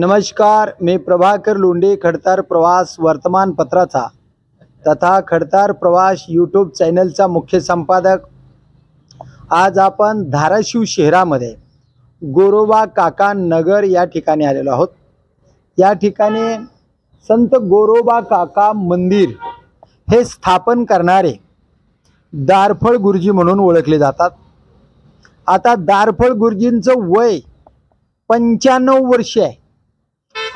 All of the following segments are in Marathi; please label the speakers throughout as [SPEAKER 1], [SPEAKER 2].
[SPEAKER 1] नमस्कार मी प्रभाकर लोंढे खडतार प्रवास वर्तमानपत्राचा तथा खडतार प्रवास यूट्यूब चॅनलचा मुख्य संपादक. आज आपण धाराशिव शहरामध्ये गोरोबा काका नगर या ठिकाणी आलेलो आहोत. या ठिकाणी संत गोरोबा काका मंदिर हे स्थापन करणारे दारफळ गुरुजी म्हणून ओळखले जातात. आता दारफळ गुरुजींचं वय पंच्याण्णव वर्ष आहे.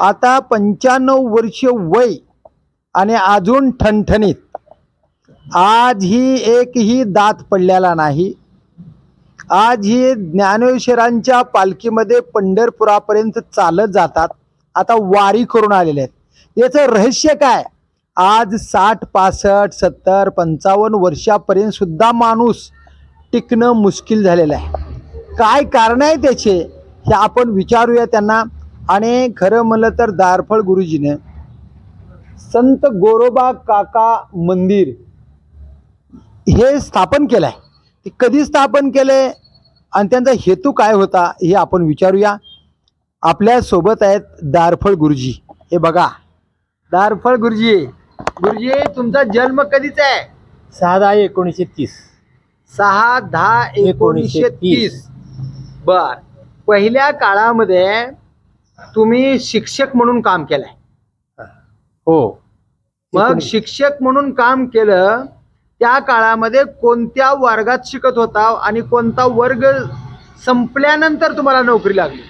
[SPEAKER 1] आता पंच्याण्णव वर्ष वय आणि अजून ठणठणीत. आज ही एकही दात पडलेला नाही. आज ही ज्ञानेश्वरांच्या पालखीमध्ये पंढरपुरापर्यंत चालत जातात. आता वारी करून आलेले आहेत. याचं रहस्य काय? आज साठ पासष्ट सत्तर पंचावन्न वर्षापर्यंत सुद्धा माणूस टिकणं मुश्किल झालेलं आहे. काय कारण आहे त्याचे? हे आपण विचारूया त्यांना. आणि खरं म्हणलं तर दारफळ गुरुजीने संत गोरोबा काका मंदिर हे स्थापन केलं आहे ते कधी स्थापन केलंय आणि त्यांचा हेतू काय होता हे आपण विचारूया. आपल्यासोबत आहेत दारफळ गुरुजी. हे बघा. दारफळ गुरुजी गुरुजी तुमचा जन्म कधीचा आहे?
[SPEAKER 2] सहा दहा एकोणीसशे तीस.
[SPEAKER 1] सहा दहा एकोणीसशे तीस. बर. पहिल्या काळामध्ये तुम्ही शिक्षक म्हणून काम केलंय.
[SPEAKER 2] हो.
[SPEAKER 1] मग शिक्षक म्हणून काम केलं त्या काळामध्ये कोणत्या वर्गात शिकत होता आणि कोणता वर्ग संपल्यानंतर तुम्हाला नोकरी लागली?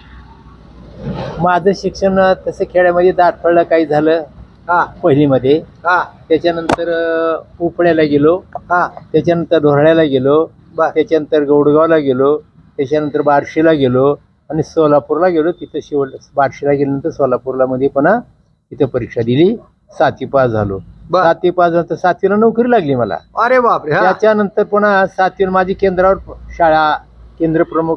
[SPEAKER 2] माझं शिक्षण तसं खेड्यामध्ये दाटफळला काही झालं.
[SPEAKER 1] हा.
[SPEAKER 2] पहिलीमध्ये.
[SPEAKER 1] हा.
[SPEAKER 2] त्याच्यानंतर अं, उपड्याला गेलो.
[SPEAKER 1] हा.
[SPEAKER 2] त्याच्यानंतर ढोरळ्याला गेलो.
[SPEAKER 1] बर.
[SPEAKER 2] त्याच्यानंतर गौडगावला गेलो. त्याच्यानंतर बार्शीला गेलो. आणि सोलापूरला गेलो तिथं शेवट बार्शीला गेल्यानंतर सोलापूरला मध्ये पुन्हा तिथं परीक्षा दिली. सातवी पास झालो. सातवी पास झालं सातवीला नोकरी लागली मला.
[SPEAKER 1] अरे बापरे
[SPEAKER 2] त्याच्यानंतर पुन्हा सातवी माझी केंद्रावर शाळा केंद्रप्रमुख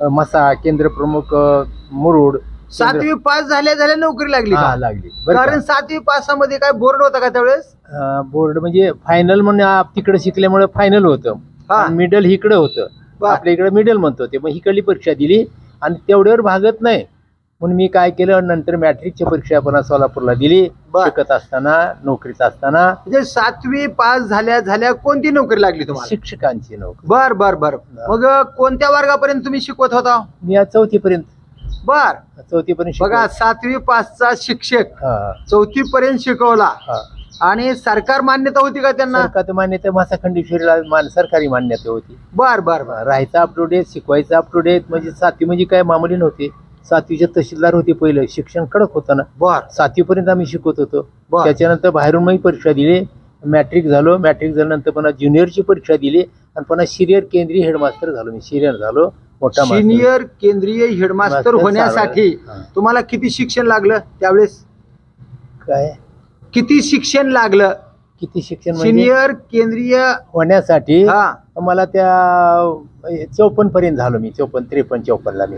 [SPEAKER 2] अ, मसा केंद्रप्रमुख अ, मुरुड केंद्र-
[SPEAKER 1] सातवी पास झाल्या झाल्या नोकरी लागली
[SPEAKER 2] हा, लागली.
[SPEAKER 1] कारण सातवी पासामध्ये काय बोर्ड होता का त्यावेळेस?
[SPEAKER 2] बोर्ड म्हणजे फायनल म्हणजे तिकडे शिकल्यामुळे फायनल होतं.
[SPEAKER 1] हा.
[SPEAKER 2] मिडल इकडे होतं. आपल्या इकडे मिडल म्हणतो ते मग इकडली परीक्षा दिली. आणि तेवढ्यावर भागत नाही. म्हणून मी काय केलं नंतर मॅट्रिकची परीक्षा पुन्हा सोलापूरला दिली.
[SPEAKER 1] बर.
[SPEAKER 2] शिकत असताना नोकरीत असताना.
[SPEAKER 1] म्हणजे सातवी पास झाल्या झाल्या कोणती नोकरी लागली तुम्हाला?
[SPEAKER 2] शिक्षकांची नोकरी.
[SPEAKER 1] बर बर बर. मग कोणत्या वर्गापर्यंत तुम्ही शिकवत होता?
[SPEAKER 2] मी आज चौथीपर्यंत.
[SPEAKER 1] बर.
[SPEAKER 2] चौथीपर्यंत
[SPEAKER 1] बघा
[SPEAKER 2] शिकलो.
[SPEAKER 1] सातवी पासचा शिक्षक
[SPEAKER 2] हा.
[SPEAKER 1] चौथी पर्यंत शिकवला.
[SPEAKER 2] हा.
[SPEAKER 1] आणि सरकार मान्यता होती का त्यांना?
[SPEAKER 2] सरकार मान्यता मासा खंडेश्वरीला मान सरकारी मान्यता होती.
[SPEAKER 1] बर बर बर.
[SPEAKER 2] राहायचं अप टू डेट शिकवायचं अप टू डेट म्हणजे सातवी म्हणजे काय मामूली नव्हती. सातवीचे तहसीलदार होते पहिलं शिक्षण कडक होतं ना.
[SPEAKER 1] बर.
[SPEAKER 2] सातवीपर्यंत आम्ही शिकवत होतो.
[SPEAKER 1] बर.
[SPEAKER 2] त्याच्यानंतर बाहेरून मी परीक्षा दिली. मॅट्रिक झालो. मॅट्रिक झाल्यानंतर पुन्हा ज्युनियरची परीक्षा दिली. आणि पुन्हा सिनियर केंद्रीय हेडमास्टर झालो मी. सिनियर झालो. मोठा मास्तर.
[SPEAKER 1] सिनियर केंद्रीय हेडमास्टर
[SPEAKER 2] मास्तर
[SPEAKER 1] होण्यासाठी
[SPEAKER 2] हा.
[SPEAKER 1] तुम्हाला किती शिक्षण लागलं त्यावेळेस?
[SPEAKER 2] काय?
[SPEAKER 1] किती शिक्षण लागलं?
[SPEAKER 2] किती शिक्षण म्हणजे?
[SPEAKER 1] सिनियर केंद्रीय?
[SPEAKER 2] होण्यासाठी
[SPEAKER 1] हा.
[SPEAKER 2] मला त्या चौपन्न पर्यंत झालो मी चौपन्न त्रेपन्न चौपन्नला मी.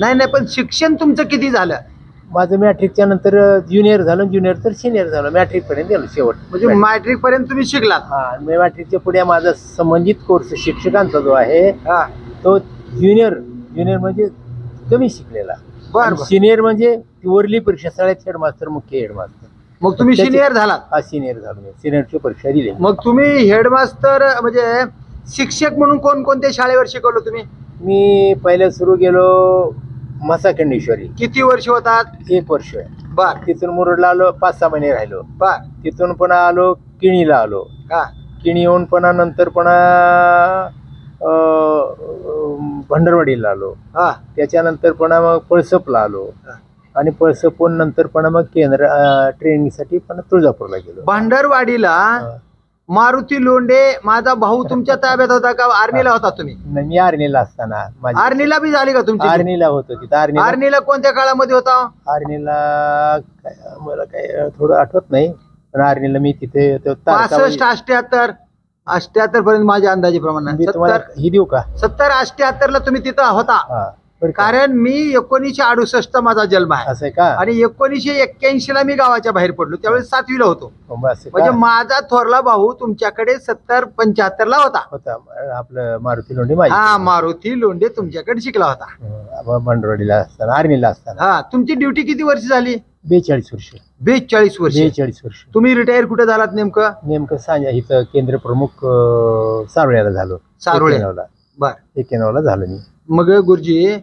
[SPEAKER 1] नाही नाही पण शिक्षण तुमचं किती झालं?
[SPEAKER 2] माझं मॅट्रिकच्या नंतर ज्युनियर झालं ज्युनियर तर सिनियर झालं मॅट्रिक पर्यंत गेलो शेवट.
[SPEAKER 1] म्हणजे मॅट्रिक. पर्यंत तुम्ही शिकलात?
[SPEAKER 2] हा आणि मॅट्रिकच्या पुढे माझा संबंधित कोर्स शिक्षकांचा जो आहे
[SPEAKER 1] हा.
[SPEAKER 2] तो ज्युनियर ज्युनियर म्हणजे कमी शिकलेला.
[SPEAKER 1] बर बर.
[SPEAKER 2] सिनियर म्हणजे ती वरली परीक्षा शाळेत हेडमास्टर मुख्य हेडमास्टर.
[SPEAKER 1] मग तुम्ही
[SPEAKER 2] त्याची-
[SPEAKER 1] सिनियर झालात.
[SPEAKER 2] हा सिनियर झालो मी. सिनियरची परीक्षा दिली.
[SPEAKER 1] मग तुम्ही हेडमास्टर म्हणजे शिक्षक म्हणून कोणकोणत्या शाळेवर शिकवलं तुम्ही?
[SPEAKER 2] मी पहिल्या सुरू गेलो मसा खंडेश्वरी
[SPEAKER 1] किती वर्ष होतात?
[SPEAKER 2] एक वर्ष.
[SPEAKER 1] बर.
[SPEAKER 2] तिथून मुरुडला आलो पाच सहा महिने राहिलो.
[SPEAKER 1] बर.
[SPEAKER 2] तिथून पुन्हा आलो किणीला आलो.
[SPEAKER 1] हा.
[SPEAKER 2] किणी येऊन पुन्हा नंतर पुन्हा अं, भंडरवाडीला आलो.
[SPEAKER 1] हा.
[SPEAKER 2] त्याच्यानंतर पुन्हा मग पळसपला आलो.
[SPEAKER 1] हा.
[SPEAKER 2] आणि पळसपहून नंतर पुन्हा मग केंद्र ट्रेनिंगसाठी पुन्हा तुळजापूरला गेलो.
[SPEAKER 1] भांडरवाडीला. मारुती लोंढे माझा भाऊ तुमच्या ताब्यात होता का? आर्नीला होता तुम्ही?
[SPEAKER 2] नाही, मी आर्नीला असताना. माझी
[SPEAKER 1] आर्नीला बी झाली का तुमची?
[SPEAKER 2] आर्नीला होतो तिथं. आर्नीला
[SPEAKER 1] आर्नीला कोणत्या काळामध्ये होता?
[SPEAKER 2] आर्नीला काय मला काय थोडं आठवत नाही पण आर्नीला मी तिथे
[SPEAKER 1] पासष्ट अठ्याहत्तर अठ्याहत्तर पर्यंत माझ्या अंदाजे प्रमाणे
[SPEAKER 2] तुम्हाला
[SPEAKER 1] सत्तर
[SPEAKER 2] ही देऊ का?
[SPEAKER 1] सत्तर अठ्याहत्तर ला तुम्ही तिथं होता.
[SPEAKER 2] हा?
[SPEAKER 1] कारण मी एकोणीसशे अडुसष्ट माझा जन्म आहे.
[SPEAKER 2] असं का?
[SPEAKER 1] आणि एकोणीसशे एक्क्याऐंशी ला मी गावाच्या बाहेर पडलो. त्यावेळेस सातवीला होतो.
[SPEAKER 2] हो,
[SPEAKER 1] म्हणजे? माझा थोरला भाऊ तुमच्याकडे सत्तर पंच्याहत्तर ला होता.
[SPEAKER 2] होता. आपलं मारुती लोंढे
[SPEAKER 1] हा मारुती लोंढे तुमच्याकडे शिकला होता.
[SPEAKER 2] हं, मंडळीला असताना आर्मीला असताना.
[SPEAKER 1] हा तुमची ड्युटी किती वर्ष झाली?
[SPEAKER 2] बेचाळीस वर्ष.
[SPEAKER 1] बेचाळीस वर्ष.
[SPEAKER 2] बेचाळीस वर्ष.
[SPEAKER 1] तुम्ही रिटायर कुठे झालात नेमकं?
[SPEAKER 2] नेमकं सांजा इथं केंद्र प्रमुख सारोळ्याला झालो.
[SPEAKER 1] सारोळे.
[SPEAKER 2] एक्क्याण्णवला
[SPEAKER 1] बर.
[SPEAKER 2] एक्क्याण्णवला झालो मी.
[SPEAKER 1] मग गुरुजी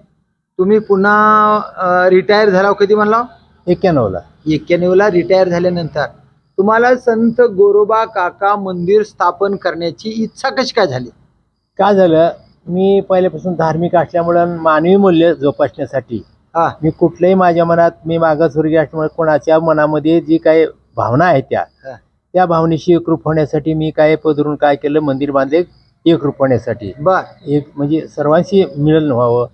[SPEAKER 1] तुम्ही पुन्हा रिटायर झाला कधी म्हणला?
[SPEAKER 2] एक्क्याण्णवला.
[SPEAKER 1] एक्क्याण्णव ला रिटायर झाल्यानंतर तुम्हाला संत गोरोबा काका मंदिर स्थापन करण्याची इच्छा कशी काय झाली?
[SPEAKER 2] काय झालं? मी पहिल्यापासून धार्मिक असल्यामुळं मानवी मूल्य जोपासण्यासाठी.
[SPEAKER 1] हा.
[SPEAKER 2] मी कुठल्याही माझ्या मनात मी मागासवर्गीय असल्यामुळे कोणाच्या मनामध्ये जी काही भावना आहेत त्या. त्या भावनेशी एकरूप होण्यासाठी मी काय पदरून काय केलं? मंदिर बांधले. एकरूप होण्यासाठी
[SPEAKER 1] बर.
[SPEAKER 2] एक म्हणजे सर्वांशी मिळन व्हावं.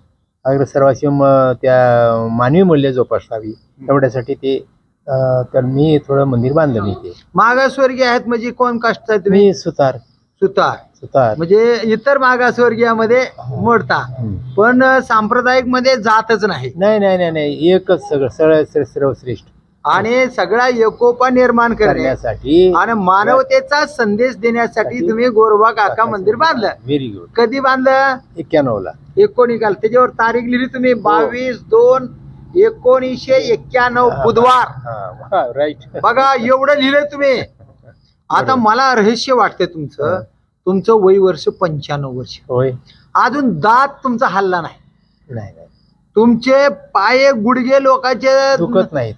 [SPEAKER 2] अगर सर्वांशी म त्या मानवी मूल्य जोपासावी एवढ्यासाठी ते अं, तर मी थोडं मंदिर बांधलं मी ते
[SPEAKER 1] मागासवर्गीय आहेत म्हणजे कोण आहे तुम्ही?
[SPEAKER 2] मी सुतार.
[SPEAKER 1] सुतार.
[SPEAKER 2] सुतार.
[SPEAKER 1] म्हणजे इतर मागासवर्गीयामध्ये मोडता.
[SPEAKER 2] हम्म.
[SPEAKER 1] पण सांप्रदायिकमध्ये जातच नाही.
[SPEAKER 2] नाही नाही नाही नाही. एकच सगळं सरळ सर- सर्वश्रेष्ठ.
[SPEAKER 1] आणि सगळा एकोपा निर्माण करणे
[SPEAKER 2] करण्यासाठी
[SPEAKER 1] आणि मानवतेचा संदेश देण्यासाठी तुम्ही गोरबा काका मंदिर बांधलं.
[SPEAKER 2] व्हेरी गुड
[SPEAKER 1] कधी बांधलं?
[SPEAKER 2] एक्क्याण्णवला
[SPEAKER 1] एकोणिकाल त्याच्यावर तारीख लिहिली तुम्ही. बावीस दोन एकोणीसशे एक्क्याण्णव बुधवार.
[SPEAKER 2] राईट
[SPEAKER 1] बघा एवढं लिहिलंय तुम्ही. आता. मला रहस्य वाटतंय तुमचं.
[SPEAKER 2] हा.
[SPEAKER 1] तुमचं वय वर्ष पंच्याण्णव वर्ष.
[SPEAKER 2] होय.
[SPEAKER 1] अजून दात तुमचा हल्ला नाही.
[SPEAKER 2] नाही नाही.
[SPEAKER 1] तुमचे पाय गुडघे लोकांचे
[SPEAKER 2] दुखत नाहीत.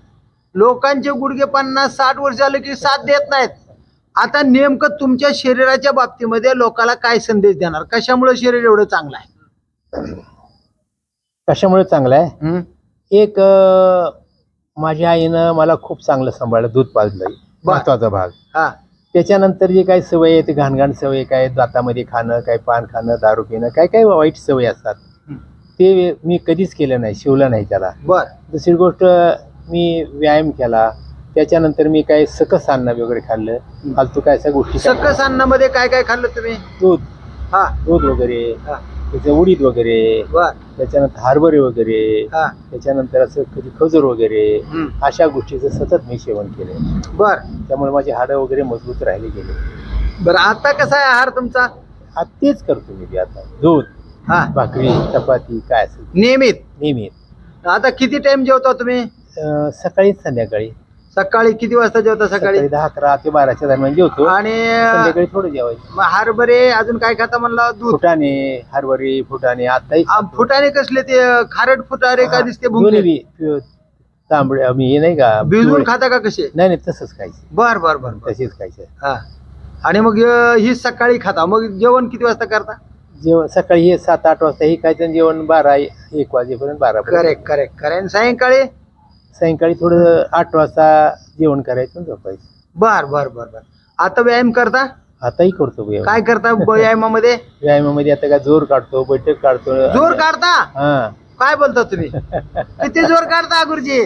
[SPEAKER 1] लोकांचे गुडघे पन्नास साठ वर्ष झाले की साथ देत नाहीत. आता नेमकं तुमच्या शरीराच्या बाबतीमध्ये लोकांना काय संदेश देणार? कशामुळे शरीर एवढं चांगलं आहे?
[SPEAKER 2] कशामुळे चांगलं आहे? एक अं, माझ्या आईनं मला खूप चांगलं सांभाळलं दूध पाजलं महत्त्वाचा भाग.
[SPEAKER 1] हा.
[SPEAKER 2] त्याच्यानंतर जे काही सवय आहे ते घाणघाण सवय काय दातामध्ये खाणं काय पान खाणं दारू पिणं काय काय वाईट सवय असतात.
[SPEAKER 1] हं.
[SPEAKER 2] ते मी कधीच केलं नाही शिवलं नाही त्याला.
[SPEAKER 1] बर.
[SPEAKER 2] दुसरी गोष्ट मी व्यायाम केला त्याच्यानंतर मी काही सकस अन्न वगैरे खाल्लं. फालतू काय अशा गोष्टी
[SPEAKER 1] सकस अन्नामध्ये काय काय खाल्लं तुम्ही?
[SPEAKER 2] दूध.
[SPEAKER 1] हा.
[SPEAKER 2] दूध वगैरे
[SPEAKER 1] हा.
[SPEAKER 2] त्याचं उडीद वगैरे त्याच्यानंतर हरभरे वगैरे
[SPEAKER 1] हा.
[SPEAKER 2] त्याच्यानंतर असं कधी खजूर वगैरे
[SPEAKER 1] हं.
[SPEAKER 2] अशा गोष्टीचं सतत मी सेवन केलं
[SPEAKER 1] बर.
[SPEAKER 2] त्यामुळे माझे हाडं वगैरे मजबूत राहिले गेले.
[SPEAKER 1] बर आता कसा आहे आहार तुमचा?
[SPEAKER 2] आता तेच करतो मी आता. दूध
[SPEAKER 1] हा.
[SPEAKER 2] भाकरी चपाती काय असेल.
[SPEAKER 1] नियमित.
[SPEAKER 2] नेहमी
[SPEAKER 1] आता किती टाइम जेवता तुम्ही?
[SPEAKER 2] अं, सकाळीच संध्याकाळी.
[SPEAKER 1] सकाळी किती वाजता जेवता सकाळी?
[SPEAKER 2] सकाळी दहा अकरा ते बाराच्या दरम्यान जेवतो.
[SPEAKER 1] आणि
[SPEAKER 2] संध्याकाळी थोडं जेवायचं.
[SPEAKER 1] मग हरभरे अजून काय खाता म्हणला? दूध?
[SPEAKER 2] फुटाणे हरभरे फुटाणे आताही
[SPEAKER 1] आ, फुटाणे कसले ते? खारट फुटाणे का दिसते
[SPEAKER 2] प्युअर तांबडे आम्ही हे नाही का
[SPEAKER 1] भिजवून
[SPEAKER 2] पिवळे.
[SPEAKER 1] खाता का कसे?
[SPEAKER 2] नाही नाही तसंच खायचं.
[SPEAKER 1] बर बर बर बर.
[SPEAKER 2] तशीच खायचं.
[SPEAKER 1] हा. आणि मग अ, ही सकाळी खाता. मग जेवण किती वाजता करता?
[SPEAKER 2] जेवण सकाळी हे सात आठ वाजता हे खायचं आणि जेवण बारा एक वाजेपर्यंत बारा
[SPEAKER 1] करेक्ट करेक्ट करेक्ट. सायंकाळी?
[SPEAKER 2] सायंकाळी थोडं आठ वाजता जेवण करायचं आणि झोपायचं.
[SPEAKER 1] बर बर बर बर. आता व्यायाम करता?
[SPEAKER 2] आताही करतो व्यायाम.
[SPEAKER 1] काय करता व्यायामामध्ये?
[SPEAKER 2] व्यायामामध्ये आता काय जोर काढतो बैठक काढतो.
[SPEAKER 1] जोर काढता?
[SPEAKER 2] हा.
[SPEAKER 1] काय बोलता तुम्ही? किती जोर काढता गुरुजी?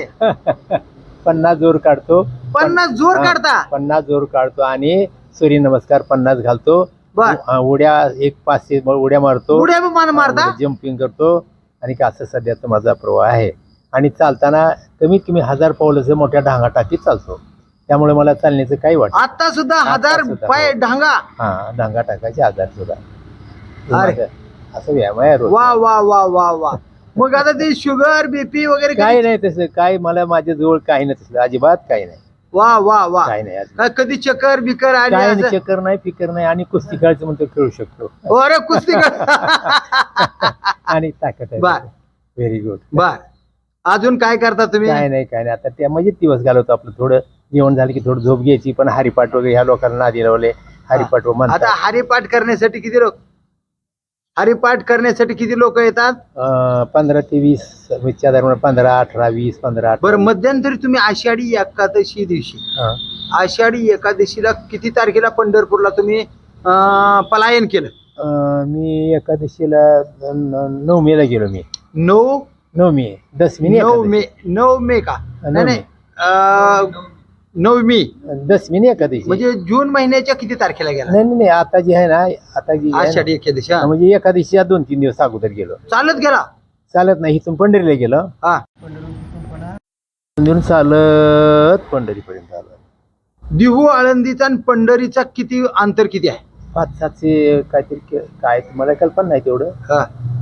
[SPEAKER 2] पन्नास जोर काढतो.
[SPEAKER 1] पन्नास जोर
[SPEAKER 2] हा,
[SPEAKER 1] काढता?
[SPEAKER 2] पन्नास जोर काढतो आणि सूर्यनमस्कार पन्नास घालतो.
[SPEAKER 1] बर.
[SPEAKER 2] हा, उड्या एक पाचशे उड्या मारतो.
[SPEAKER 1] उड्या बी मान मारता?
[SPEAKER 2] जम्पिंग करतो. आणि का असं सध्याचा माझा प्रवाह आहे. आणि चालताना कमीत कमी हजार पावलं मोठ्या ढांगा टाकीत चालतो. त्यामुळे मला चालण्याचं काही वाटत
[SPEAKER 1] आता सुद्धा हजार
[SPEAKER 2] सुद्धा,
[SPEAKER 1] पाय
[SPEAKER 2] हो.
[SPEAKER 1] ढांगा.
[SPEAKER 2] हा डांगा टाकायचे आजार सुद्धा.
[SPEAKER 1] अरे.
[SPEAKER 2] असं व्यायाम आहे रोज.
[SPEAKER 1] वा वा वा वा वा. मग आता ते शुगर बीपी वगैरे
[SPEAKER 2] काही नाही तसं काय मला माझ्या जवळ काही नाही तसलं अजिबात काही नाही.
[SPEAKER 1] वा वा वा.
[SPEAKER 2] काही नाही
[SPEAKER 1] कधी चक्कर बिकर आली
[SPEAKER 2] काय नाही
[SPEAKER 1] असं?
[SPEAKER 2] चक्कर नाही फिकर नाही आणि कुस्ती खेळायचं म्हणतो खेळू शकतो.
[SPEAKER 1] अरे कुस्ती कर
[SPEAKER 2] आणि ताकद आहे.
[SPEAKER 1] बर.
[SPEAKER 2] व्हेरी गुड
[SPEAKER 1] बर. अजून काय करता तुम्ही?
[SPEAKER 2] काय नाही काय नाही. आता त्या मजेत दिवस घालवतो आपलं. थोडं जेवण झालं की थोडं झोप घ्यायची पण हरिपाठ वगैरे ह्या लोकांना आधी लावले. हरिपाठ
[SPEAKER 1] आता
[SPEAKER 2] म्हणतात.
[SPEAKER 1] हरिपाठ करण्यासाठी किती लोक हरिपाठ करण्यासाठी किती लोक येतात?
[SPEAKER 2] अं, पंधरा ते वीस वीसच्या दरम्यान पंधरा अठरा वीस पंधरा अठरा.
[SPEAKER 1] बरं मध्यंतरी तुम्ही आषाढी एकादशी दिवशी
[SPEAKER 2] हा.
[SPEAKER 1] आषाढी एकादशीला किती तारखेला पंढरपूरला तुम्ही अं, पलायन केलं?
[SPEAKER 2] अं, मी एकादशीला न- नऊ मेला गेलो मी.
[SPEAKER 1] नऊ
[SPEAKER 2] नऊ मे दसमी नाही
[SPEAKER 1] नऊ
[SPEAKER 2] एकादशी.
[SPEAKER 1] मे नऊ मे का नाही नाही अं, नवमी.
[SPEAKER 2] दसमी एकादशी
[SPEAKER 1] म्हणजे जून महिन्याच्या किती तारखेला गेला?
[SPEAKER 2] नाही नाही नाही, आता जी आहे ना आता जी आहे
[SPEAKER 1] आषाढी एकादशी हा.
[SPEAKER 2] म्हणजे एकादशीच्या दोन तीन दिवस अगोदर गेलो.
[SPEAKER 1] चालत गेला?
[SPEAKER 2] चालत नाही इथून पंढरीला गेलो.
[SPEAKER 1] हा.
[SPEAKER 2] पंढरून चालत पंढरीपर्यंत आलो.
[SPEAKER 1] दिहू आळंदीचा आणि पंढरीचा किती अंतर किती आहे?
[SPEAKER 2] पाच सातशे काहीतरी के- काय मला कल्पना नाही तेवढं.
[SPEAKER 1] हा.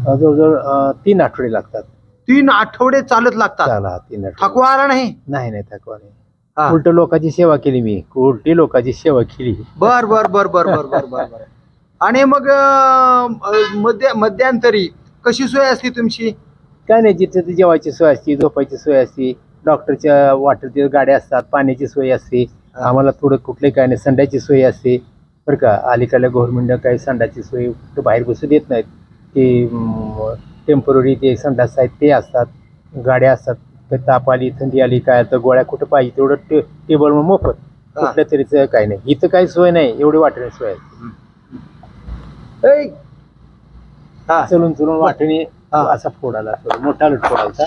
[SPEAKER 2] अं, जवळजवळ अं, तीन आठवडे लागतात.
[SPEAKER 1] तीन आठवडे चालत लागतात.
[SPEAKER 2] चाला तीन आठवडे.
[SPEAKER 1] थकवा आला नाही?
[SPEAKER 2] नाही नाही थकवा नाही.
[SPEAKER 1] हा.
[SPEAKER 2] उलट लोकांची सेवा केली मी. उलटी लोकांची सेवा केली.
[SPEAKER 1] बर बर बर बर बर बर बर बर. आणि मग अं, अं, मध्य मध्यांतरी कशी सोय असते तुमची?
[SPEAKER 2] काय नाही जिथे ते जेवायची सोय असते झोपायची सोय असते डॉक्टरच्या वॉटरच्या गाड्या असतात पाण्याची सोय असते
[SPEAKER 1] हा.
[SPEAKER 2] आम्हाला थोडं कुठले काय नाही संडाची सोय असते. बरं का अलीकडल्या गव्हर्नमेंटनं काही संडाची सोय कुठं बाहेर बसू देत नाहीत. ते टेंपररी ते संडास आहेत ते असतात गाड्या असतात ताप आली थंडी आली काय तर गोळ्या कुठं पाहिजे तेवढं टे टेबल मोफत. कुठल्या तरीचं काही नाही. इथं काही सोय नाही एवढी वाटणी सोय आहे.
[SPEAKER 1] हा.
[SPEAKER 2] चलून चलून वाटणी
[SPEAKER 1] हा.
[SPEAKER 2] असा फोडाला मोठा लट फोडायचा.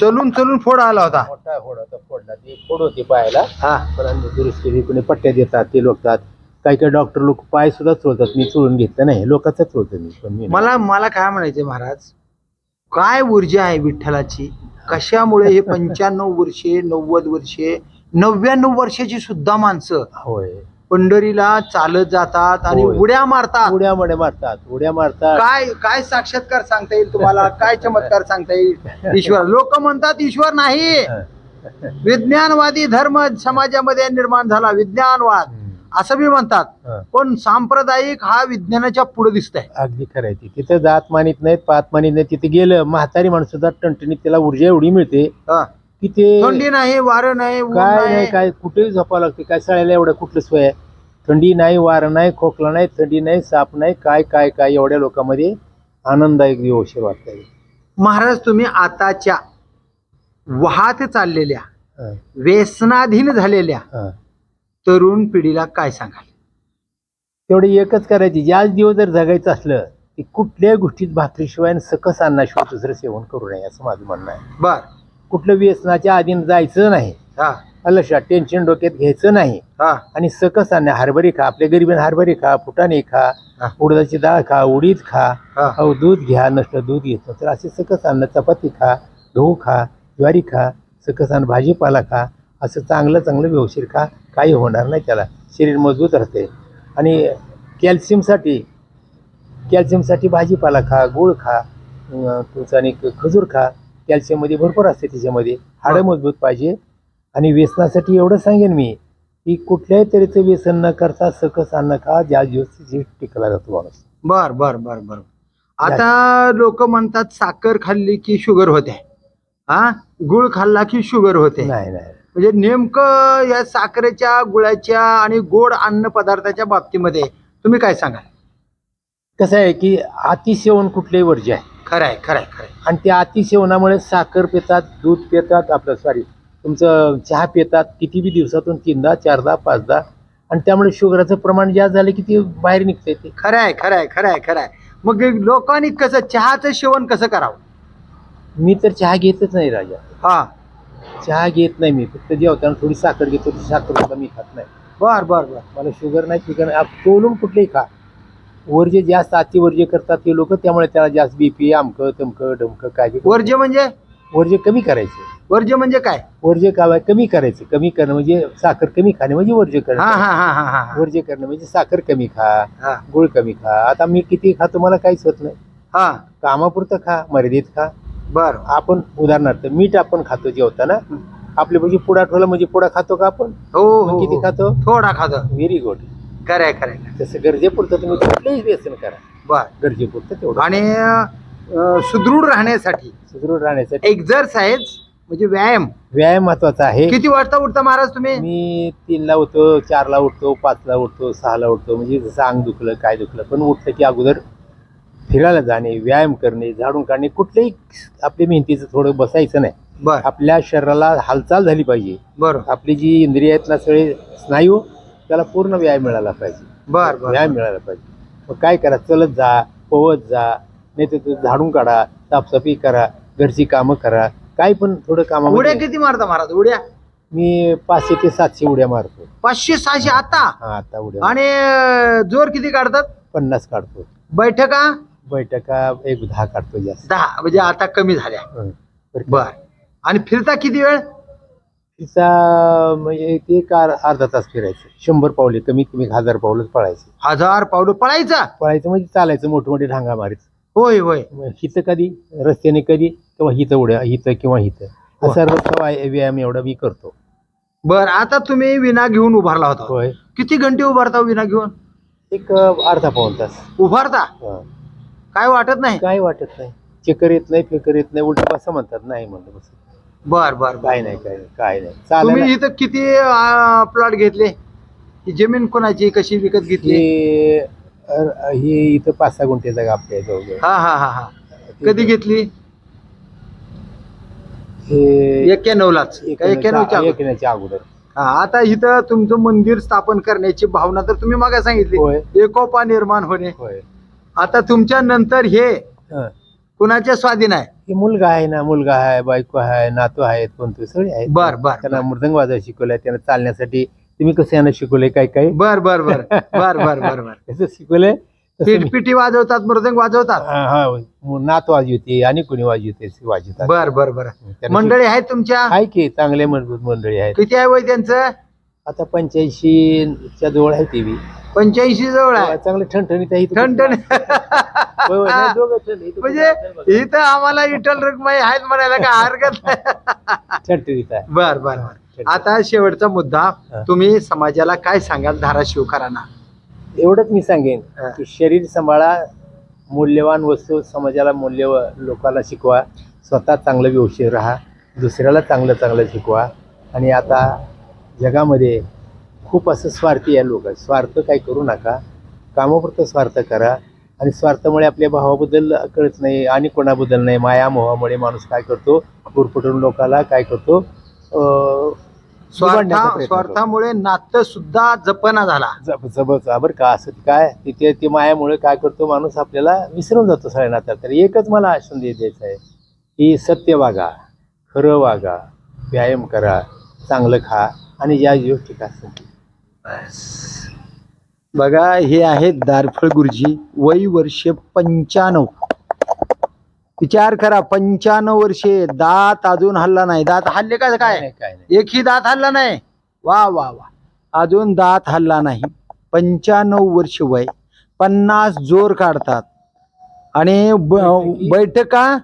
[SPEAKER 1] चलून चलून फोड आला होता.
[SPEAKER 2] मोठा फोड होता फोडला. ती फोड होती पायाला
[SPEAKER 1] हा.
[SPEAKER 2] पण दुरुस्त कोणी पट्ट्या देतात ते लोकतात काही काही डॉक्टर लोक पाय सुद्धा चोळतात. मी चोळून घेतलं नाही. लोकांचं चोळतो मी पण मी नाही.
[SPEAKER 1] मला मला काय म्हणायचे महाराज? काय ऊर्जा आहे विठ्ठलाची? कशामुळे हे पंच्याण्णव वर्षे नव्वद वर्षे नव्याण्णव वर्षाची सुद्धा माणसं
[SPEAKER 2] होय.
[SPEAKER 1] पंढरीला चालत जातात आणि
[SPEAKER 2] होय.
[SPEAKER 1] उड्या मारतात?
[SPEAKER 2] उड्या मड्या मारतात. उड्या मारतात.
[SPEAKER 1] काय काय साक्षात्कार सांगता येईल तुम्हाला? काय चमत्कार सांगता येईल? ईश्वर. लोक म्हणतात ईश्वर नाही. विज्ञानवादी धर्म समाजामध्ये निर्माण झाला. विज्ञानवाद. असं बी म्हणतात.
[SPEAKER 2] हं.
[SPEAKER 1] पण सांप्रदायिक हा विज्ञानाच्या पुढे दिसत आहे
[SPEAKER 2] अगदी खरायची तिथं जात मानित नाहीत पात मानित नाही तिथे गेलं म्हातारी माणूस सुद्धा टणटणीत त्याला ऊर्जा एवढी मिळते. की ते
[SPEAKER 1] थंडी नाही वारं नाही ऊन
[SPEAKER 2] काय
[SPEAKER 1] नाही.
[SPEAKER 2] नाही काय कुठेही झोपावं लागते. काय सळ्याला एवढं कुठलं सोय आहे? थंडी नाही वारं नाही खोकला नाही थंडी नाही साप नाही काय काय काय एवढ्या लोकांमध्ये आनंददायक दिवशीर वाटतंय.
[SPEAKER 1] महाराज तुम्ही आताच्या वाहत चाललेल्या व्यसनाधीन झालेल्या
[SPEAKER 2] हं.
[SPEAKER 1] तरुण पिढीला काय सांगाल?
[SPEAKER 2] तेवढी एकच करायची. ज्याच दिवस जर जगायचं असलं की कुठल्याही गोष्टीत भाकरीशिवाय आणि सकस अन्नाशिवाय दुसरं सेवन करू नये असं माझं म्हणणं आहे.
[SPEAKER 1] बर.
[SPEAKER 2] कुठलं व्यसनाच्या आधीन जायचं नाही.
[SPEAKER 1] हा.
[SPEAKER 2] लक्षात टेन्शन डोक्यात घ्यायचं नाही.
[SPEAKER 1] हा.
[SPEAKER 2] आणि सकस अन्न हरभरी खा. आपल्या गरिबीन हरभरी खा फुटाणे खा
[SPEAKER 1] हा.
[SPEAKER 2] उडदाची डाळ खा उडीद खा
[SPEAKER 1] हा.
[SPEAKER 2] अहो दूध घ्या नसलं दूध घेतो तर असे सकस अन्न चपाती खा गहू खा ज्वारी खा सकस अन्न भाजीपाला खा असं चांगलं चांगलं व्यवशीर खा काही होणार नाही त्याला. शरीर मजबूत राहते. आणि कॅल्शियमसाठी कॅल्शियमसाठी भाजीपाला खा गूळ खा तुमचं आणि खजूर खा. कॅल्शियममध्ये भरपूर असते त्याच्यामध्ये. हाडं मजबूत पाहिजे. आणि व्यसनासाठी एवढं सांगेन मी की कुठल्याही तऱ्हेचं व्यसन न करता सकस अन्न खा ज्या दिवस जीव टिकला जातो माणूस.
[SPEAKER 1] बर बर बर बर. आता लोक म्हणतात साखर खाल्ली की शुगर होते. हा? गुळ खाल्ला की शुगर होते.
[SPEAKER 2] नाही नाही.
[SPEAKER 1] म्हणजे नेमकं या साखरेच्या गुळाच्या आणि गोड अन्न पदार्थाच्या बाबतीमध्ये तुम्ही काय सांगाल?
[SPEAKER 2] कसं आहे की अतिसेवन कुठल्याही वर्ज्य आहे.
[SPEAKER 1] खरंय खरंय खरंय.
[SPEAKER 2] आणि त्या अतिसेवनामुळे साखर पितात दूध पितात आपलं सॉरी तुमचं चहा पितात किती बी दिवसातून तीनदा चारदा पाचदा आणि त्यामुळे शुगराचं प्रमाण जास्त झालं की ते बाहेर निघतंय ते.
[SPEAKER 1] खरंय खरंय खरंय खरंय. मग लोकांनी कसं चहाचं सेवन कसं करावं?
[SPEAKER 2] मी तर चहा घेतच नाही राजा.
[SPEAKER 1] हा.
[SPEAKER 2] चहा घेत नाही मी. फक्त जेवताना थोडी साखर घेतो ती साखर सुद्धा मी खात नाही.
[SPEAKER 1] बर बर बर.
[SPEAKER 2] मला शुगर नाही शुगर नाही. आप- तोलून कुठलेही खा. वर्जे जास्त अतिवर्जे करतात ते लोक त्यामुळे त्याला जास्त बीपी आमकं तमकं डमकं काय
[SPEAKER 1] वर्ज्य म्हणजे?
[SPEAKER 2] वर्जे कमी करायचे.
[SPEAKER 1] वर्ज्य म्हणजे काय?
[SPEAKER 2] वर्जे काय कमी करायचे. कमी करणं म्हणजे साखर कमी खाणे म्हणजे वर्जे
[SPEAKER 1] हा
[SPEAKER 2] करणं
[SPEAKER 1] हा हा हा हा हा.
[SPEAKER 2] वर्जे करणं म्हणजे साखर कमी खा
[SPEAKER 1] हा.
[SPEAKER 2] गुळ कमी खा. आता मी किती खातो मला काहीच होत नाही.
[SPEAKER 1] हा.
[SPEAKER 2] कामापुरतं खा मर्यादित खा.
[SPEAKER 1] बर.
[SPEAKER 2] आपण उदाहरणार्थ मीठ आपण खातो जेवताना आपले म्हणजे पुडा ठेवला म्हणजे पुडा खातो का आपण?
[SPEAKER 1] हो हो
[SPEAKER 2] किती
[SPEAKER 1] हो.
[SPEAKER 2] खातो?
[SPEAKER 1] थोडा खातो.
[SPEAKER 2] व्हेरी गुड
[SPEAKER 1] खरंय खरंय
[SPEAKER 2] तसं गरजेपुरतं तुम्ही कुठलंही व्यसन करा.
[SPEAKER 1] बर.
[SPEAKER 2] गरजेपुरतं तेवढं.
[SPEAKER 1] आणि अं, सुदृढ राहण्यासाठी.
[SPEAKER 2] सुदृढ राहण्यासाठी.
[SPEAKER 1] एक्झरसाइज म्हणजे व्यायाम.
[SPEAKER 2] व्यायाम महत्त्वाचा आहे.
[SPEAKER 1] किती वाजता उठता महाराज तुम्ही?
[SPEAKER 2] मी तीनला उठतो चारला उठतो पाचला उठतो सहाला उठतो. म्हणजे जसं अंग दुखलं काय दुखलं पण उठलं की अगोदर फिरायला जाणे व्यायाम करणे झाडून काढणे कुठल्याही आपल्या मेहनतीचं थोडं बसायचं नाही.
[SPEAKER 1] बर.
[SPEAKER 2] आपल्या शरीराला हालचाल झाली पाहिजे.
[SPEAKER 1] बरोबर
[SPEAKER 2] आपली जी इंद्रिय आहेत ना सगळे स्नायू त्याला पूर्ण व्यायाम मिळाला पाहिजे.
[SPEAKER 1] बर बर
[SPEAKER 2] व्यायाम मिळाला पाहिजे. मग काय करा चलत जा पोहत जा नाही तर झाडून काढा साफसफाई करा घरची कामं करा काय पण थोडं
[SPEAKER 1] उड्या
[SPEAKER 2] कामामध्ये
[SPEAKER 1] किती मारता महाराज उड्या?
[SPEAKER 2] मी पाचशे ते सातशे उड्या मारतो.
[SPEAKER 1] पाचशे सहाशे आता?
[SPEAKER 2] हा आता उड्या
[SPEAKER 1] आणि जोर किती काढतात?
[SPEAKER 2] पन्नास काढतो.
[SPEAKER 1] बैठका?
[SPEAKER 2] बैठका एक दहा काढतो जास्त.
[SPEAKER 1] दहा म्हणजे आता कमी झाल्या.
[SPEAKER 2] हं. बरं.
[SPEAKER 1] आणि फिरता किती वेळ?
[SPEAKER 2] तिचा म्हणजे ते एक अर- अर्धा तास फिरायचं. शंभर पावले कमीत कमी एक हजार पावलंच पळायचं.
[SPEAKER 1] हजार पावलं पळायचा?
[SPEAKER 2] पळायचं म्हणजे चालायचं मोठे मोठे ढांगा मारायचं
[SPEAKER 1] होय होय.
[SPEAKER 2] मग हिथं कधी? रस्त्याने कधी? किंवा हिथं उड्या हिथं किंवा हिथं.
[SPEAKER 1] हो.
[SPEAKER 2] वाय- व्यायाम एवढा मी करतो.
[SPEAKER 1] बर आता तुम्ही विना घेऊन उभारला होता.
[SPEAKER 2] होय.
[SPEAKER 1] किती घंटे उभारता विना घेऊन?
[SPEAKER 2] एक अं, अर्धा पाऊन तास.
[SPEAKER 1] उभारता?
[SPEAKER 2] हं.
[SPEAKER 1] काय वाटत नाही?
[SPEAKER 2] काय वाटत नाही. चक्कर येत नाही फेकर येत नाही उलट बसा म्हणतात नाही म्हणलं बस.
[SPEAKER 1] बर बर बर.
[SPEAKER 2] काय नाही काय नाही काय नाही.
[SPEAKER 1] तुम्ही
[SPEAKER 2] चालेल
[SPEAKER 1] इथं किती प्लॉट घेतले? ही जमीन कोणाची कशी विकत घेतली?
[SPEAKER 2] हे अं, हे इथं पाच सहा गुंठे जागा आपल्या
[SPEAKER 1] हा हा हा हा. कधी घेतली?
[SPEAKER 2] हे
[SPEAKER 1] एक्क्याण्णव लाच एक्क्याण्णवच्या अगोदर.
[SPEAKER 2] एकण्याच्या अगोदर.
[SPEAKER 1] हा आता इथं तुमचं मंदिर स्थापन करण्याची भावना तर तुम्ही मागे सांगितली. एकोपा निर्माण होणे.
[SPEAKER 2] होय.
[SPEAKER 1] आता तुमच्या नंतर हे
[SPEAKER 2] हं.
[SPEAKER 1] कुणाच्या स्वाधीन आहे?
[SPEAKER 2] हे मुलगा आहे ना मुलगा आहे बायको आहे नातू आहेत कोणते सगळे आहेत.
[SPEAKER 1] बर बर
[SPEAKER 2] त्यांना मृदंग वाजवायला शिकवलंय त्यांना चालण्यासाठी तुम्ही कसं यांना शिकवलंय काय काय?
[SPEAKER 1] बर बर बर. बर बर बर बर.
[SPEAKER 2] कसं शिकवलंय तसं
[SPEAKER 1] पीठ
[SPEAKER 2] मी-
[SPEAKER 1] पिठी वाजवतात मृदंग वाजवतात?
[SPEAKER 2] हा, हा. नात वाजवते आणि कोणी वाजवते वाजवतात.
[SPEAKER 1] बर बर बर.
[SPEAKER 2] त्यांना
[SPEAKER 1] मंडळी आहेत तुमच्या?
[SPEAKER 2] आहे की चांगले मजबूत मंडळी आहेत.
[SPEAKER 1] किती आहे वय त्यांचं?
[SPEAKER 2] आता पंच्याऐंशी च्या जवळ आहे ती बी.
[SPEAKER 1] पंच्याऐंशी जवळ आहे.
[SPEAKER 2] चांगले ठणठणीत आहे इथं
[SPEAKER 1] ठणठण.
[SPEAKER 2] होय, होय, नाही, दोघं ठण- इथं
[SPEAKER 1] म्हणजे इथं आम्हाला इटल रकमाई आहेत म्हणायला काय हरकत नाही.
[SPEAKER 2] ठणठणीत आहे.
[SPEAKER 1] बर बर बर. आता शेवटचा मुद्दा. तुम्ही समाजाला काय सांगाल धाराशिवकरांना?
[SPEAKER 2] एवढंच मी सांगेन.
[SPEAKER 1] हा.
[SPEAKER 2] की शरीर सांभाळा मूल्यवान वस्तू समाजाला मूल्य लोकांना शिकवा. स्वतः चांगलं व्यवसाय राहा दुसऱ्याला चांगलं चांगलं शिकवा. आणि आता जगामध्ये खूप असं स्वार्थी आहे लोक स्वार्थ काही करू नका. कामापुरतं स्वार्थ करा. आणि स्वार्थामुळे आपल्या भावाबद्दल कळत नाही आणि कोणाबद्दल नाही. माया मोहामुळे माणूस काय करतो? गुरफटून लोकाला काय करतो?
[SPEAKER 1] स्वार्था. स्वार्थामुळे नातं सुद्धा जपना झाला.
[SPEAKER 2] जब जबच बरं का. असं काय? तिथे ते मायामुळे काय करतो माणूस? आपल्याला विसरून जातो सगळ्या नात्यात. तर एकच मला संदेश द्यायचा आहे की सत्य वागा खरं वागा व्यायाम करा चांगलं खा आणि ज्या गोष्टी का
[SPEAKER 1] बघा हे आहेत दारफळ गुरुजी. वय वर्ष पंच्याण्णव. विचार करा पंच्याण्णव वर्षे. दात अजून हल्ला नाही. दात हल्ले का काय? एकही दात हल्ला नाही. वा वा वा. अजून दात हल्ला नाही. पंच्याण्णव वर्ष वय. पन्नास जोर काढतात. आणि बैठका.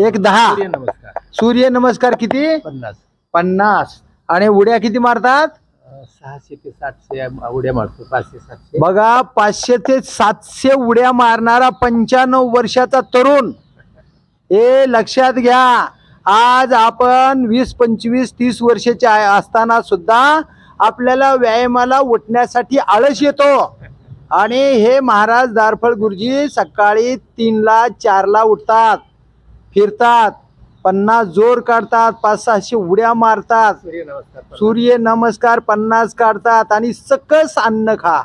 [SPEAKER 1] एक दहा.
[SPEAKER 2] सूर्य नमस्कार.
[SPEAKER 1] सूर्य नमस्कार किती?
[SPEAKER 2] पन्नास.
[SPEAKER 1] पन्नास. आणि उड्या किती मारतात?
[SPEAKER 2] सहाशे ते सातशे उड्या मारतो पाचशे सातशे.
[SPEAKER 1] बघा पाचशे ते सातशे उड्या मारणारा पंच्याण्णव वर्षाचा तरुण. हे लक्षात घ्या. आज आपण वीस पंचवीस तीस वर्षाचे आहे असताना सुद्धा आपल्याला व्यायामाला उठण्यासाठी आळस येतो. आणि हे महाराज दारफळ गुरुजी सकाळी तीनला चारला उठतात फिरतात. पन्नास जोर काढतात पाच सहाशे उड्या मारतात.
[SPEAKER 2] सूर्य नमस्कार
[SPEAKER 1] सूर्य नमस्कार पन्नास काढतात आणि सकस अन्न खा.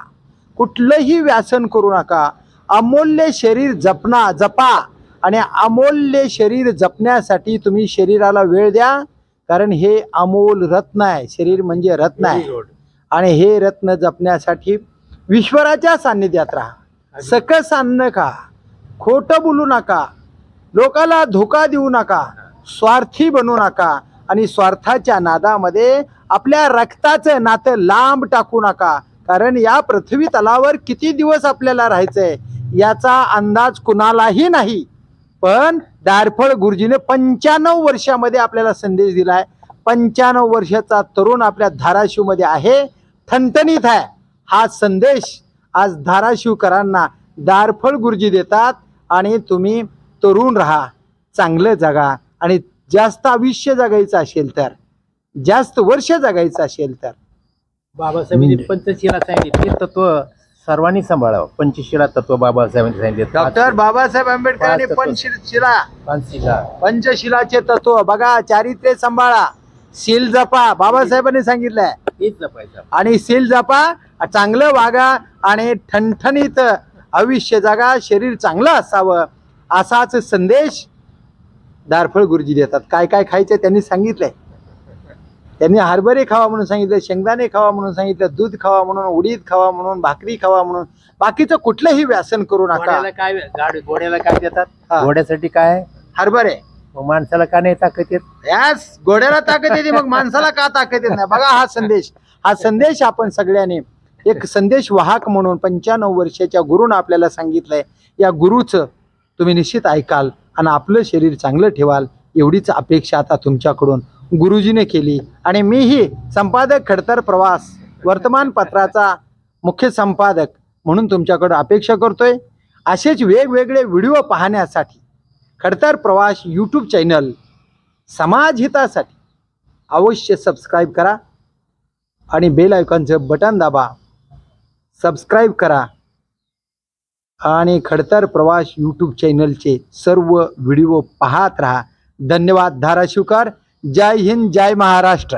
[SPEAKER 1] कुठलंही व्यासन करू नका. अमूल्य शरीर जपना जपा. आणि अमूल्य शरीर जपण्यासाठी तुम्ही शरीराला वेळ द्या कारण हे अमोल रत्न आहे. शरीर म्हणजे रत्न आहे. आणि हे रत्न जपण्यासाठी विश्वराच्या सान्निध्यात राहा. सकस अन्न खा. खोटं बोलू नका. लोकाला धोका देऊ नका. स्वार्थी बनू नका आणि स्वार्थाच्या नादामध्ये आपल्या रक्ताचं नातं लांब टाकू नका. कारण या पृथ्वी तलावर किती दिवस आपल्याला राहायचंय याचा अंदाज कुणालाही नाही. पण दारफळ गुरुजीने पंच्याण्णव वर्षामध्ये आपल्याला संदेश दिलाय. पंच्याण्णव वर्षाचा तरुण आपल्या धाराशिवमध्ये आहे. ठणठणीत आहे. हा संदेश आज धाराशिवकरांना दारफळ गुरुजी देतात आणि तुम्ही तरुण राहा. चांगलं जगा. आणि जास्त आयुष्य जगायचं असेल तर जास्त वर्ष जगायचं असेल तर.
[SPEAKER 2] बाबासाहेबांनी पंचशिला सांगितले तत्व सर्वांनी सांभाळावं. पंचशिला तत्व बाबासाहेबांनी सांगितले.
[SPEAKER 1] डॉक्टर बाबासाहेब आंबेडकरांनी. पंचशिला.
[SPEAKER 2] पंचशिला.
[SPEAKER 1] पंचशिलाचे तत्व बघा चारित्र्य सांभाळा. सील जपा बाबासाहेबांनी सांगितलंय.
[SPEAKER 2] हेच जपायचं.
[SPEAKER 1] आणि सील जपा चांगलं वागा आणि ठणठणीत आयुष्य जगा शरीर चांगलं असावं. असाच संदेश दारफळ गुरुजी देतात. काय काय खायचं त्यांनी सांगितलंय. त्यांनी हरभरे खावा म्हणून सांगितलं शेंगदाणे खावा म्हणून सांगितलं दूध खावा म्हणून उडीद खावा म्हणून भाकरी खावा म्हणून. बाकीचं कुठलंही व्यासन करू नका.
[SPEAKER 2] घोड्याला काय गाडी घोड्याला काय देतात?
[SPEAKER 1] हा.
[SPEAKER 2] घोड्यासाठी काय?
[SPEAKER 1] हरभरे.
[SPEAKER 2] मग माणसाला का नाही ताकद येत?
[SPEAKER 1] यास घोड्याला ताकद येते मग माणसाला का ताकद येत नाही? बघा हा संदेश. हा संदेश आपण सगळ्यांनी एक संदेश वाहक म्हणून पंच्याण्णव वर्षाच्या गुरुनं आपल्याला सांगितलंय. या गुरुचं तुम्ही निश्चित ऐकाल. आणि आपलं शरीर चांगलं ठेवाल एवढीच अपेक्षा आता तुमच्याकडून गुरुजीने केली. आणि मीही संपादक खडतर प्रवास वर्तमानपत्राचा मुख्य संपादक म्हणून तुमच्याकडं अपेक्षा करतोय. असेच वेगवेगळे व्हिडिओ पाहण्यासाठी खडतर प्रवास यूट्यूब चॅनल समाजहितासाठी अवश्य सबस्क्राईब करा आणि बेल आयकॉनचं बटन दाबा. सबस्क्राईब करा. आणि खडतर प्रवास यूट्यूब चॅनलचे सर्व व्हिडिओ पाहत राहा. धन्यवाद धाराशिवकर. जय हिंद जय महाराष्ट्र.